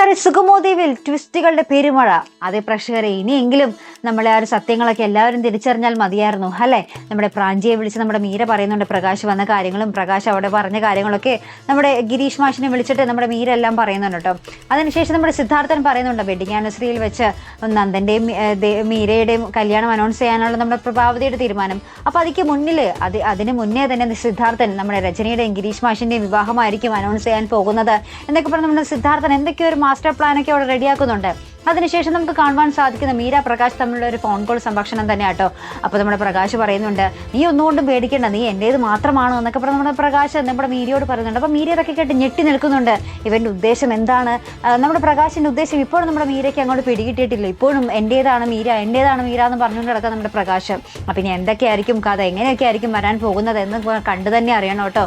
അങ്ങനെ സുഗമോദേവിൽ ട്വിസ്റ്റുകളുടെ പെരുമഴ. അതേ പ്രേക്ഷകരെ ഇനിയെങ്കിലും നമ്മളെ ആ ഒരു സത്യങ്ങളൊക്കെ എല്ലാവരും തിരിച്ചറിഞ്ഞാൽ മതിയായിരുന്നു അല്ലേ? നമ്മുടെ പ്രാഞ്ചിയെ വിളിച്ച് നമ്മുടെ മീര പറയുന്നുണ്ട് പ്രകാശ് വന്ന കാര്യങ്ങളും പ്രകാശ് അവിടെ പറഞ്ഞ കാര്യങ്ങളൊക്കെ നമ്മുടെ ഗിരീഷ് മാഷിനെ വിളിച്ചിട്ട് നമ്മുടെ മീര എല്ലാം പറയുന്നുണ്ട് കേട്ടോ. അതിനുശേഷം നമ്മുടെ സിദ്ധാർത്ഥൻ പറയുന്നുണ്ട് വെഡിങ് ആനിവേഴ്സറിയിൽ വെച്ച് നന്ദന്റെയും മീരയുടെയും കല്യാണം അനൗൺസ് ചെയ്യാനുള്ള നമ്മുടെ പ്രഭാവതിയുടെ തീരുമാനം. അപ്പോൾ അതിക്ക് മുന്നിൽ അത് അതിന് മുന്നേ തന്നെ സിദ്ധാർത്ഥൻ നമ്മുടെ രചനയുടെയും ഗിരീഷ് മാഷിന്റെയും വിവാഹമായിരിക്കും അനൗൺസ് ചെയ്യാൻ പോകുന്നത്. എന്നൊക്കെ പറഞ്ഞ് നമ്മുടെ സിദ്ധാർത്ഥൻ എന്തൊക്കെയോ ഒരു മാസ്റ്റർ പ്ലാനൊക്കെ അവിടെ റെഡിയാക്കുന്നുണ്ട് അതിനുശേഷം നമുക്ക് കാണുവാൻ സാധിക്കുന്ന മീര പ്രകാശ് തമ്മിലുള്ള ഒരു ഫോൺ കോൾ സംഭാഷണം തന്നെ കേട്ടോ അപ്പോൾ നമ്മുടെ പ്രകാശ് പറയുന്നുണ്ട് നീ ഒന്നുകൊണ്ടും പേടിക്കേണ്ട നീ എന്റേത് മാത്രമാണ്? എന്നൊക്കെ പറഞ്ഞ് നമ്മുടെ പ്രകാശ് നമ്മുടെ മീരയോട് പറയുന്നുണ്ട്. അപ്പോൾ മീര ഇതൊക്കെ കേട്ട് ഞെട്ടി നിൽക്കുന്നുണ്ട്. ഇവന്റെ ഉദ്ദേശം എന്താണ്? നമ്മുടെ പ്രകാശിന്റെ ഉദ്ദേശം ഇപ്പോഴും നമ്മുടെ മീരയ്ക്ക് അങ്ങോട്ട് പിടികിട്ടിയിട്ടില്ല. ഇപ്പോഴും എന്റേതാണ് മീര എന്റേതാണ് മീര എന്ന് പറഞ്ഞുകൊണ്ട് കിടക്കുക നമ്മുടെ പ്രകാശ്. അപ്പം ഇനി എന്തൊക്കെയായിരിക്കും കഥ? എങ്ങനെയൊക്കെ ആയിരിക്കും വരാൻ പോകുന്നത് എന്ന് കണ്ടു തന്നെ അറിയണം കേട്ടോ.